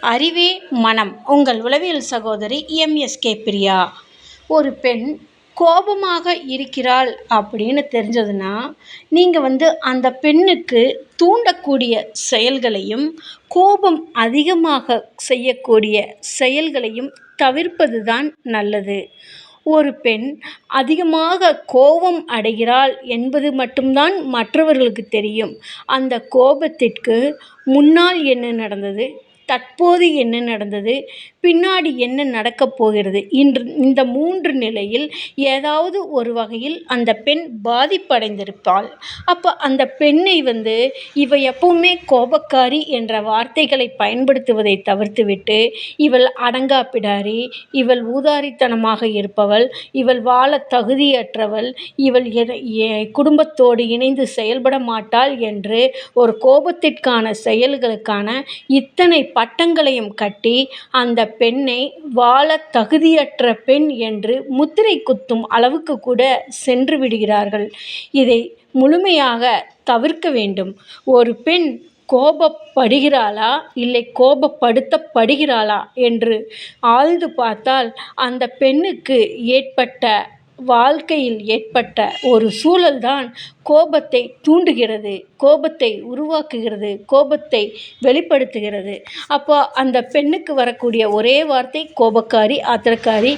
அறிவே மனம். உங்கள் உளவியல் சகோதரி எம்எஸ்கே பிரியா. ஒரு பெண் கோபமாக இருக்கிறாள் அப்படின்னு தெரிஞ்சதுன்னா நீங்கள் வந்து அந்த பெண்ணுக்கு தூண்டக்கூடிய செயல்களையும் கோபம் அதிகமாக செய்யக்கூடிய செயல்களையும் தவிர்ப்பது தான் நல்லது. ஒரு பெண் அதிகமாக கோபம் அடைகிறாள் என்பது மட்டும்தான் மற்றவர்களுக்கு தெரியும். அந்த கோபத்திற்கு முன்னால் என்ன நடந்தது? தற்போது என்ன நடந்தது? பின்னாடி என்ன நடக்கப் போகிறது? இன்று இந்த மூன்று நிலையில் ஏதாவது ஒரு வகையில் அந்த பெண் பாதிப்படைந்திருப்பாள். அப்போ அந்த பெண்ணை வந்து இவ எப்பவுமே கோபக்காரி என்ற வார்த்தைகளை பயன்படுத்துவதை தவிர்த்துவிட்டு இவள் அடங்கா பிடாரி இவள் ஊதாரித்தனமாக இருப்பவள் இவள் வாழ தகுதியற்றவள் இவள் குடும்பத்தோடு இணைந்து செயல்பட மாட்டாள் என்று ஒரு கோபத்திற்கான செயல்களுக்கான இத்தனை பட்டங்களையும் கட்டி அந்த பெண்ணை வாழ தகுதியற்ற பெண் என்று முத்திரை குத்தும் அளவுக்கு கூட சென்று விடுகிறார்கள். இதை முழுமையாக தவிர்க்க வேண்டும். ஒரு பெண் கோபப்படுகிறாளா இல்லை கோபப்படுத்தப்படுகிறாளா என்று ஆழ்ந்து பார்த்தால் அந்த பெண்ணுக்கு ஏற்பட்ட வாழ்க்கையில் ஏற்பட்ட ஒரு சூழல்தான் கோபத்தை தூண்டுகிறது கோபத்தை உருவாக்குகிறது கோபத்தை வெளிப்படுத்துகிறது. அப்போ அந்த பெண்ணுக்கு வரக்கூடிய ஒரே வார்த்தை கோபக்காரி ஆத்திரக்காரி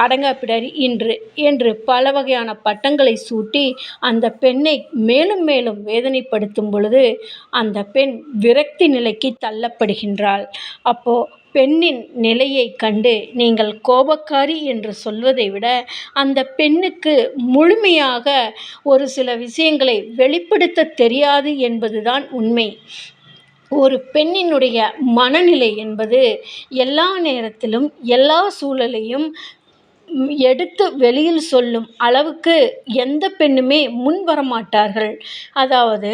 அடங்கா பிடாரி இன்று என்று பல வகையான பட்டங்களை சூட்டி அந்த பெண்ணை மேலும் மேலும் வேதனைப்படுத்தும் பொழுது அந்த பெண் விரக்தி நிலைக்கு தள்ளப்படுகின்றாள். அப்போது பெண்ணின் நிலையை கண்டு நீங்கள் கோபக்காரி என்று சொல்வதை விட அந்த பெண்ணுக்கு முழுமையாக ஒரு சில விஷயங்களை வெளிப்படுத்த தெரியாது என்பதுதான் உண்மை. ஒரு பெண்ணினுடைய மனநிலை என்பது எல்லா நேரத்திலும் எல்லா சூழலையும் எடுத்து வெளியில் சொல்லும் அளவுக்கு எந்த பெண்ணுமே முன் வரமாட்டார்கள். அதாவது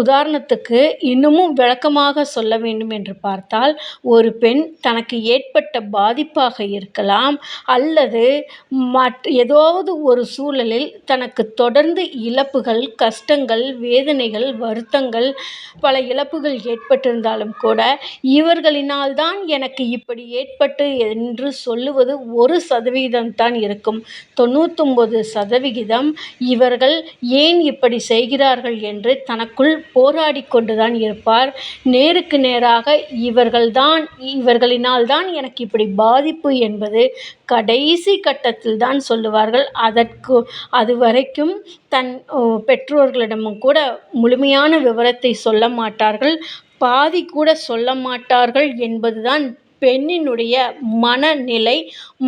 உதாரணத்துக்கு இன்னமும் விளக்கமாக சொல்ல வேண்டும் என்று பார்த்தால் ஒரு பெண் தனக்கு ஏற்பட்ட பாதிப்பாக இருக்கலாம் அல்லது மற் ஏதாவது ஒரு சூழலில் தனக்கு தொடர்ந்து இழப்புகள் கஷ்டங்கள் வேதனைகள் வருத்தங்கள் பல இழப்புகள் ஏற்பட்டிருந்தாலும் கூட இவர்களினால் தான் எனக்கு இப்படி ஏற்பட்டு என்று சொல்லுவது ஒரு சதவீதம் தான் இருக்கும். தொண்ணூத்தொம்பது சதவிகிதம் இவர்கள் ஏன் இப்படி செய்கிறார்கள் என்று தனக்குள் போராடி கொண்டுதான் இருப்பார். நேருக்கு நேராக இவர்கள்தான் இவர்களினால் தான் எனக்கு இப்படி பாதிப்பு என்பது கடைசி கட்டத்தில் தான் சொல்லுவார்கள். அதற்கு அது வரைக்கும் தன் பெற்றோர்களிடமும் கூட முழுமையான விவரத்தை சொல்ல மாட்டார்கள். பாதி கூட சொல்ல மாட்டார்கள் என்பதுதான் பெண்ணினுடைய மனநிலை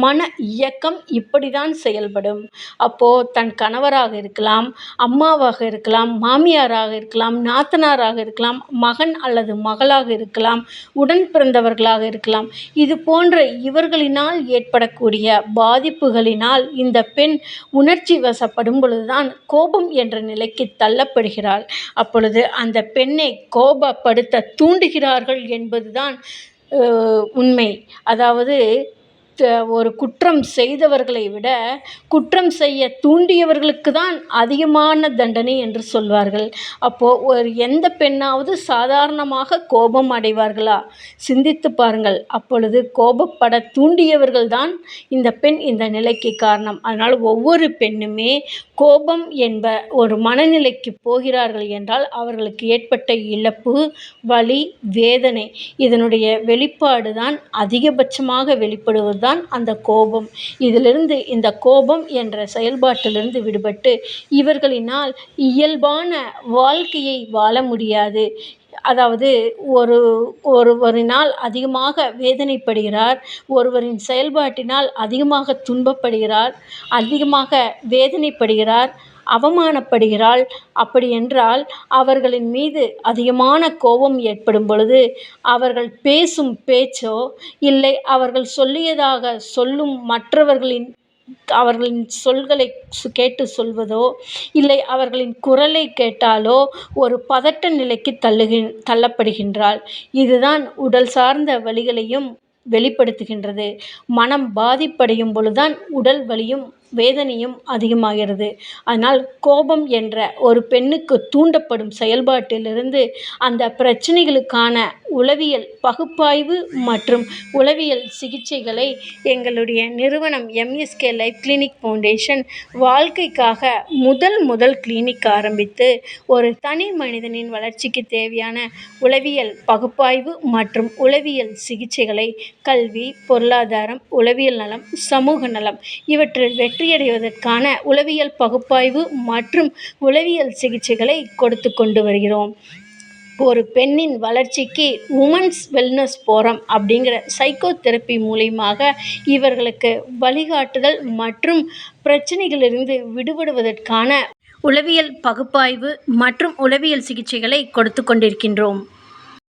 மன இயக்கம் இப்படி தான் செயல்படும். அப்போது தன் கணவராக இருக்கலாம் அம்மாவாக இருக்கலாம் மாமியாராக இருக்கலாம் நாத்தனாராக இருக்கலாம் மகன் அல்லது மகளாக இருக்கலாம் உடன் பிறந்தவர்களாக இருக்கலாம். இது போன்ற இவர்களினால் ஏற்படக்கூடிய பாதிப்புகளினால் இந்த பெண் உணர்ச்சி வசப்படும் பொழுதுதான் கோபம் என்ற நிலைக்கு தள்ளப்படுகிறாள். அப்பொழுது அந்த பெண்ணை கோபப்படுத்த தூண்டுகிறார்கள் என்பதுதான் உண்மை. அதாவது ஒரு குற்றம் செய்தவர்களை விட குற்றம் செய்ய தூண்டியவர்களுக்கு தான் அதிகமான தண்டனை என்று சொல்வார்கள். அப்போது ஒரு எந்த பெண்ணாவது சாதாரணமாக கோபம் அடைவார்களா? சிந்தித்து பாருங்கள். அப்பொழுது கோபப்பட தூண்டியவர்கள் தான் இந்த பெண் இந்த நிலைக்கு காரணம். அதனால் ஒவ்வொரு பெண்ணுமே கோபம் என்ப ஒரு மனநிலைக்கு போகிறார்கள் என்றால் அவர்களுக்கு ஏற்பட்ட இழப்பு வலி வேதனை இதனுடைய வெளிப்பாடு தான் அதிகபட்சமாக வெளிப்படுவது தான் அந்த கோபம். இதிலிருந்து இந்த கோபம் என்ற செயல்பாட்டிலிருந்து விடுபட்டு இவர்களினால் இயல்பான வாழ்க்கையை வாழ முடியாது. அதாவது ஒரு ஒருவரினால் அதிகமாக வேதனைப்படுகிறார் ஒருவரின் செயல்பாட்டினால் அதிகமாக துன்பப்படுகிறார் அதிகமாக வேதனைப்படுகிறார் அவமானப்படுகிறாள். அப்படி என்றால் அவர்களின் மீது அதிகமான கோபம் ஏற்படும் பொழுது அவர்கள் பேசும் பேச்சோ இல்லை அவர்கள் சொல்லியதாக சொல்லும் மற்றவர்களின் அவர்களின் சொல்களை கேட்டு சொல்வதோ இல்லை அவர்களின் குரலை கேட்டாலோ ஒரு பதட்ட நிலைக்கு தள்ளுகி தள்ளப்படுகின்றாள். இதுதான் உடல் சார்ந்த வலிகளையும் வெளிப்படுத்துகின்றது. மனம் பாதிப்படையும் பொழுதுதான் உடல் வலியும் வேதனையும் அதிகமாகிறது. அதனால் கோபம் என்ற ஒரு பெண்ணுக்கு தூண்டப்படும் செயல்பாட்டிலிருந்து அந்த பிரச்சனைகளுக்கான உளவியல் பகுப்பாய்வு மற்றும் உளவியல் சிகிச்சைகளை எங்களுடைய நிறுவனம் எம்எஸ்கே லைஃப் கிளினிக் ஃபவுண்டேஷன் வாழ்க்கைக்காக முதல் முதல் கிளினிக் ஆரம்பித்து ஒரு தனி மனிதனின் வளர்ச்சிக்கு தேவையான உளவியல் பகுப்பாய்வு மற்றும் உளவியல் சிகிச்சைகளை கல்வி பொருளாதாரம் உளவியல் நலம் சமூக நலம் இவற்றில் வெற்றியடைவதற்கான உளவியல் பகுப்பாய்வு மற்றும் உளவியல் சிகிச்சைகளை கொடுத்து கொண்டு வருகிறோம். ஒரு பெண்ணின் வளர்ச்சிக்கு உமன்ஸ் வெல்னஸ் போரம் அப்படிங்கிற சைக்கோ தெரப்பி மூலியமாக இவர்களுக்கு வழிகாட்டுதல் மற்றும் பிரச்சனைகளிலிருந்து விடுபடுவதற்கான உளவியல் பகுப்பாய்வு மற்றும் உளவியல் சிகிச்சைகளை கொடுத்து கொண்டிருக்கின்றோம்.